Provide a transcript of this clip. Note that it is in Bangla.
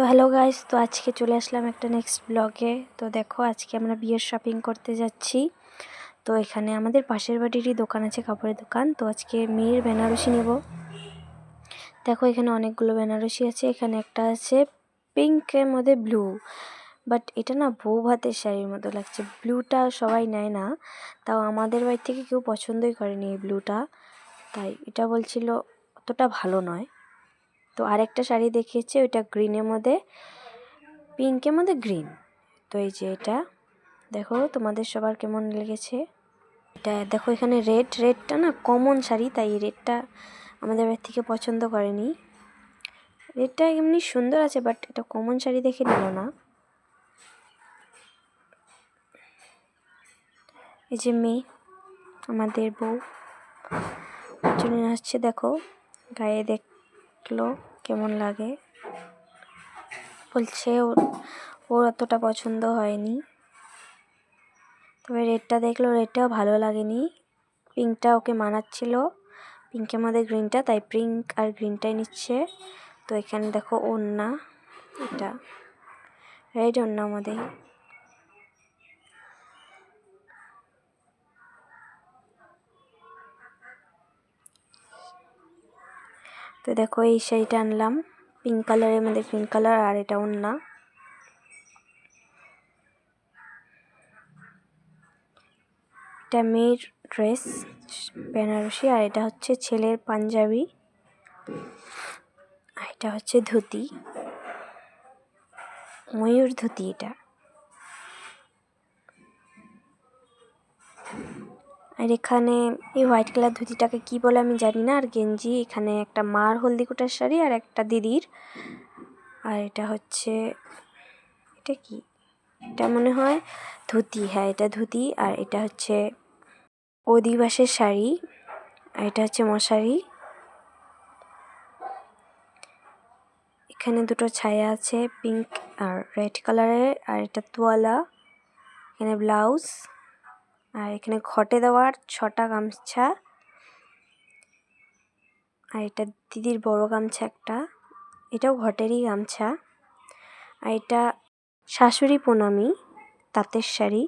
তো হ্যালো গাইস তো আজকে চলে আসলাম একটা নেক্সট ব্লগে তো দেখো, আজকে আমরা বিয়ের শপিং করতে যাচ্ছি। তো এখানে আমাদের পাশের বাড়িরই দোকান আছে, কাপড়ের দোকান। তো আজকে মেয়ের বেনারসি নেব। দেখো, এখানে অনেকগুলো বেনারসি আছে। এখানে একটা আছে পিঙ্কের মধ্যে ব্লু বাট এটা না বউ ভাতের শাড়ির মতো লাগছে। ব্লুটা সবাই নেয় না। তাও আমাদের বাড়ি থেকে কেউ পছন্দই করেনি এই ব্লুটা তাই এটা বলছিল, অতটা ভালো নয়। তো আরেকটা শাড়ি দেখিয়েছে, ওইটা গ্রিনের মধ্যে, পিঙ্কের মধ্যে গ্রিন। তো এই যে এটা, দেখো তোমাদের সবার কেমন লেগেছে? এটা দেখো এখানে রেড, রেডটা না কমন শাড়ি, তাই রেডটা আমাদের বাড়ি থেকে পছন্দ করেনি। রেডটা এমনি সুন্দর আছে, বাট এটা কমন শাড়ি দেখে নিল না। এই যে মেয়ে, আমাদের বউ, চলে আসছে, দেখো, গায়ে দেখল, কেমন লাগে? বলছে ওর ওর অতটা পছন্দ হয়নি। তবে রেডটা দেখল, রেডটাও ভালো লাগেনি। পিঙ্কটা ওকে মানাচ্ছিল। পিঙ্কের মধ্যে গ্রিনটা, তাই পিঙ্ক আর গ্রিনটাই নিচ্ছে। তো এখানে দেখো ওন্না এটা। রেড ওন্না মধ্যে। তো দেখো এই শাড়িটা আনলাম। পিঙ্ক কালারের মধ্যে পিঙ্ক কালার আর এটা ওন্না এটা মেয়ের ড্রেস বেনারসি আর এটা হচ্ছে ছেলের পাঞ্জাবি। আর এটা হচ্ছে ধুতি। ময়ূর ধুতি এটা। আর এখানে এই হোয়াইট কালার ধুতিটাকে কি বলে আমি জানি না। আর গেঞ্জি, এখানে একটা মার হলদি কুটার শাড়ি আর একটা দিদির। আর এটা হচ্ছে, এটা কি? এটা মনে হয় ধুতি হ্যাঁ এটা ধুতি। আর এটা হচ্ছে অধিবাসের শাড়ি। আর এটা হচ্ছে মশারি। এখানে দুটো ছায়া আছে, পিঙ্ক আর রেড কালারের। আর এটা তোয়ালা, এখানে ব্লাউজ। আর এখানে ঘটে দেওয়ার ছটা গামছা। আর এটা দিদির বড় গামছা একটা। এটাও ঘটেরই গামছা। আর এটা শাশুড়ি প্রণামী, তাঁতের শাড়ি।